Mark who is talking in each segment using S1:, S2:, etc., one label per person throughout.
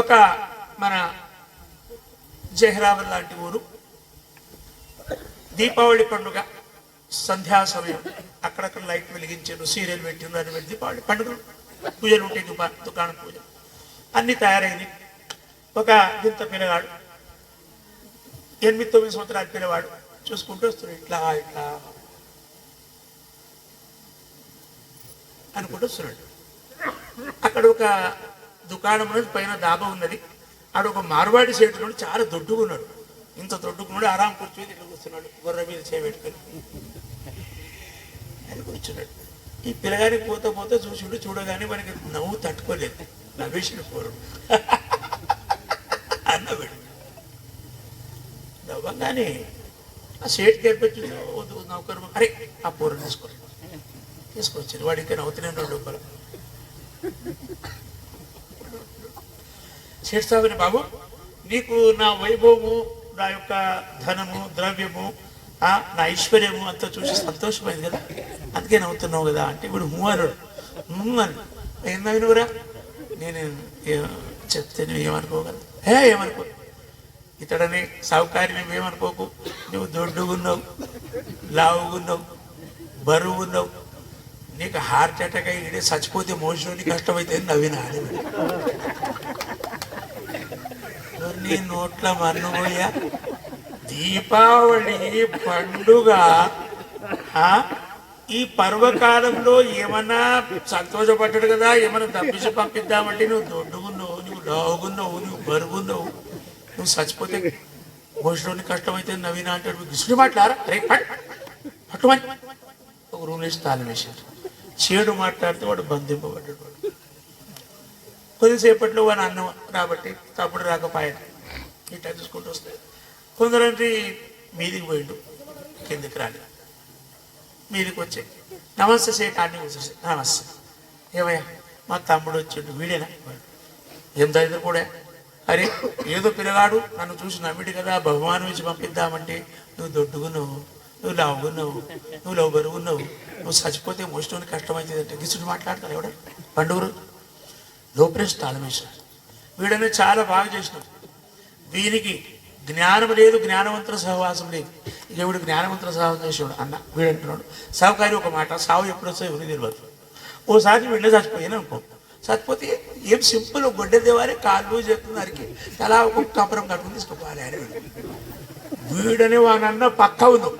S1: ఒక మన జహరాబాద్ లాంటి ఊరు. దీపావళి పండుగ సంధ్యా సమయం. అక్కడక్కడ లైట్ వెలిగించారు సీరియల్ పెట్టిండ్రు అని పెట్టి దీపావళి పండుగలు. పూజలు ఉంటాయి దుకా దుకాణం పూజ అన్ని తయారైంది. ఒక ఇంత పిల్లగాడు ఎనిమిది తొమ్మిది సంవత్సరాల పిల్లవాడు చూసుకుంటూ వస్తున్నాడు ఇట్లా ఇట్లా అనుకుంటూ వస్తున్నాడు. అక్కడ ఒక దుకాణంలో పైన దాబా ఉన్నది. ఆడ ఒక మార్వాడి సేటు నుండి చాలా దొడ్డుకున్నాడు ఇంత దొడ్డుకున్నాడు ఆరాం కూర్చొని ఇట్లా కూర్చున్నాడు. గుర్ర మీద చేపెట్టుకుని అని కూర్చున్నాడు. ఈ పిల్లగానికి పోతా పోతే చూసిండు చూడగానే మనకి నవ్వు తట్టుకోలేదు. నవ్వేసిన పోరు. అన్నవాడు. నవ్వగానే ఆ సేట్ తెరిపించి వద్దు నౌకరు అరే ఆ పోరు తీసుకో. తీసుకొచ్చారు వాడికి ఇంకా నవ్వుతూనే ఉన్నాడు లోపల. చేస్తావని బాబు? నీకు నా వైభవము నా యొక్క ధనము ద్రవ్యము నా ఐశ్వర్యము అంతా చూసి సంతోషమైంది కదా? అందుకే నవ్వుతున్నావు కదా అంటే ఇప్పుడు మూవరు అని ఏం నవ్వినవురా? నేను చెప్తే నువ్వు ఏమనుకోగలవు? హే ఏమనుకో? ఇతడని సౌకార్యం నువ్వేమనుకోకు నువ్వు దొడ్డుగున్నావు లావుగున్నావు బరువున్నావు. నీకు హార్ట్ అటాక్ అయ్యి చచ్చిపోతే మోషన్ కష్టమైతే నవ్విన నీ నోట్ల మన్నుబోయ దీపావళి పండుగ ఆ, ఈ పర్వకాలంలో ఏమన్నా సంతోషపడ్డాడు కదా? ఏమన్నా తప్పించి పంపిద్దామంటే నువ్వు దొడ్డుగున్నావు నువ్వు లావుగున్నావు నువ్వు బరుగున్నావు నువ్వు చచ్చిపోతే భోజనం కష్టమైతే నవీన అంటాడు. గిసుడు మాట్లారా రే పట్టుమని. ఒక రూమ్ వేసి తాళం వేశారు చేడు మాట్లాడితే వాడు బంధింపబడ్డాడు. వాడు కొద్దిసేపట్లో వాడు అన్నం రాబట్టి తప్పుడు రాకపోయాడు. ఇట్లా చూసుకుంటూ వస్తే కొందరంటే మీదికి పోయిండు కిందికి రాలి. మీదికి వచ్చే నమస్తే సే కాడిని కూర్చోసే నమస్తే. ఏమయ్యా మా తమ్ముడు వచ్చిండు వీడేనా? ఏం దరిద్ర కూడా. అరే ఏదో పిల్లగాడు నన్ను చూసి నమ్మిడు కదా బహుమానం ఇచ్చి పంపిద్దామంటే నువ్వు దొడ్డుకున్నావు నువ్వు లావుగున్నావు నువ్వు లవ్ బరుగున్నావు నువ్వు చచ్చిపోతే మోస్ట్ కష్టమవుతుంది అంటే గిసుడు మాట్లాడతారు ఎవడ? పండుగరు లోపరేష్ తాళమేశాడు. వీడనే చాలా బాగా చేసినావు దీనికి జ్ఞానం లేదు జ్ఞానవంతుల సహవాసం లేదు. దేవుడు జ్ఞానవంతుల సహవాసం చేసేవాడు. అన్న వీడు అంటున్నాడు సావుకారి ఒక మాట సావు ఎప్పుడు వస్తే ఎవరికి తెలియదు ఓసారి వెళ్ళి చచ్చిపోయాను అనుకో. చచ్చిపోతే ఏం సింపుల్ గొడ్డె దేవారే కాళ్ళు చేతున్నారు తలా ఒక కపరం కట్టుకుని తీసుకుపోవాలి అని వీడు. వీడనే వానన్న పక్క ఉంది.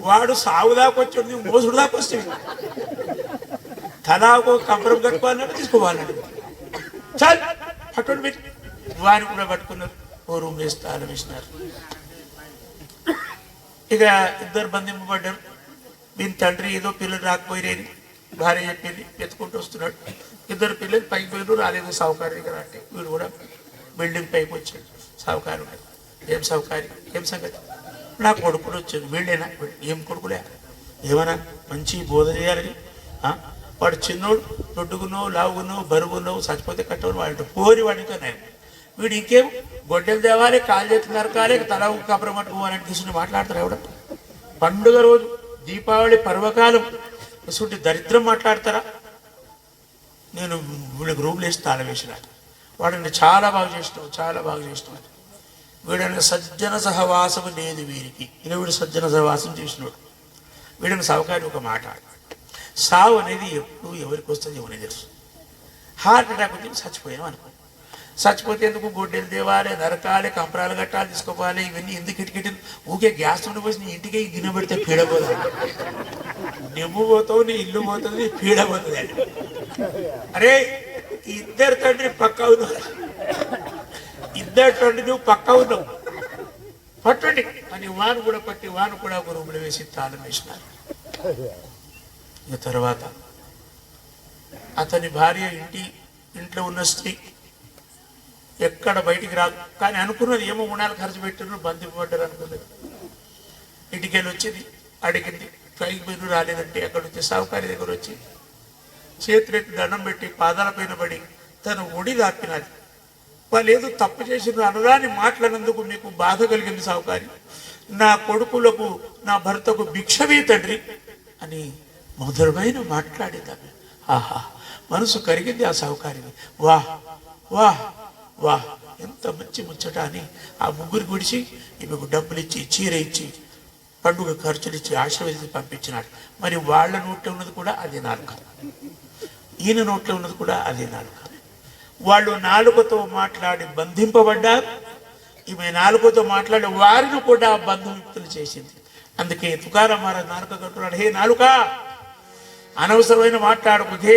S1: వాడు సాగు దాకా వచ్చి మోసుడు దాకా వస్తుంది తలా ఒక కపరం కట్టుకోవాలన్నాడు తీసుకోవాలన్నాడు చాలు! పట్టుకోండి పెట్టి వారిని కూడా పట్టుకున్నారు ఓ రూమ్ వేసి తాళం వేసినారు. ఇక ఇద్దరు బంధింపబడ్డారు. దీని తండ్రి ఏదో పిల్లలు రాకపోయిరేది భార్య చెప్పింది ఎత్తుకుంటూ వస్తున్నాడు. ఇద్దరు పిల్లలు పైకి పోయిన రాలేదు సావుకారి దగ్గర అంటే వీడు కూడా బిల్డింగ్ పైకి వచ్చాడు. సావుకారు ఏం సావుకారి? ఏం సంగతి? నా కొడుకులు వచ్చాడు. వీళ్ళేనా? ఏం కొడుకులే? ఏమన్నా మంచి బోధ చేయాలని? వాడు చిన్నోడు దొడ్డుగున్నావు లావుకున్నావు బరువున్నావు చచ్చిపోతే కట్టవు వాడి పోరి వాడితో నేను. వీడు ఇంకేం గొడ్డలు దేవాలి కాలు చేతులు నరకాలి తల కబరం పట్టుకోవాలని తీసుకుని మాట్లాడతారు ఎవడ? పండుగ రోజు దీపావళి పర్వకాలం ఇటువంటి దరిద్రం మాట్లాడతారా? నేను వీళ్ళకి రూమ్లు వేసి తాళ వేసిన. వాడిని చాలా బాగా చేసినావు చాలా బాగా చేసినావు వీడని సజ్జన సహవాసం లేదు వీరికి. ఇలా వీడు సజ్జన సహవాసం చేసినాడు. వీడిని సౌకర్యం ఒక మాట. సావు అనేది ఎప్పుడు ఎవరికి వస్తుంది ఎవరికి తెలుసు. హార్ట్ అటాక్ వచ్చి చచ్చిపోయాం అనుకో. చచ్చిపోతే ఎందుకు గొడ్డెలు తేవాలి నరకాలి కంపరాలు కట్టాలి తీసుకోవాలి ఇవన్నీ ఎందుకు ఇటుకిటి ఊకే గ్యాస్ ఉండిపోయి నీ ఇంటికి గిన్నె పెడితే పీడపోతుంది నువ్వు పోతావు నీ ఇల్లు పోతుంది పీడ పోతుంది అని. అరే ఇద్దరు తండ్రి పక్క ఉన్నావు. ఇద్దరు తండ్రి నువ్వు పక్క ఉన్నావు. పట్టండి. అని వాను కూడా పట్టి వాను కూడా ఒక రూములు వేసి తాళం వేసినారు. ఇక తర్వాత అతని భార్య ఇంటి ఇంట్లో ఉన్న స్త్రీ ఎక్కడ బయటికి రాదు. కానీ అనుకున్నది ఏమో గుణాలు ఖర్చు పెట్టినారు బంధింపబడ్డారు అనుకున్నది. ఇంటికెళ్ళి వచ్చింది అడిగింది పైకి పోయిన రాలేదంటే అక్కడ వచ్చి సావుకారి దగ్గర వచ్చి చేతులెత్తి దండం పెట్టి పాదాల పైన పడి తను ఒడి దాపినది. వాళ్ళు ఏదో తప్పు చేసిన అనరాని మాట్లాడినందుకు మీకు బాధ కలిగింది సావుకారి. నా కొడుకులకు నా భర్తకు భిక్షవే తండ్రి అని మధురమైన మాట్లాడేదాన్ని ఆహా మనసు కరిగింది ఆ సావుకారిని వాహ్ వాహ్. వాహ్ ఎంత మంచి ముచ్చట అని ఆ ముగ్గురు గుడిచి ఈమెకు డబ్బులు ఇచ్చి చీర ఇచ్చి పండుగ ఖర్చులు ఇచ్చి ఆశీర్వదించి పంపించినాడు. మరి వాళ్ళ నోట్లో ఉన్నది కూడా అదే నాలుక ఈయన నోట్లో ఉన్నది కూడా అదే నాలుక వాళ్ళు నాలుకతో మాట్లాడి బంధింపబడ్డారు. ఈమె నాలుకతో మాట్లాడి వారిని కూడా బంధుముక్తులు చేసింది. అందుకే తుకారామారా మహారాజ్ నాలుక కట్టున్నాడు హే నాలుక అనవసరమైన మాట్లాడకు హే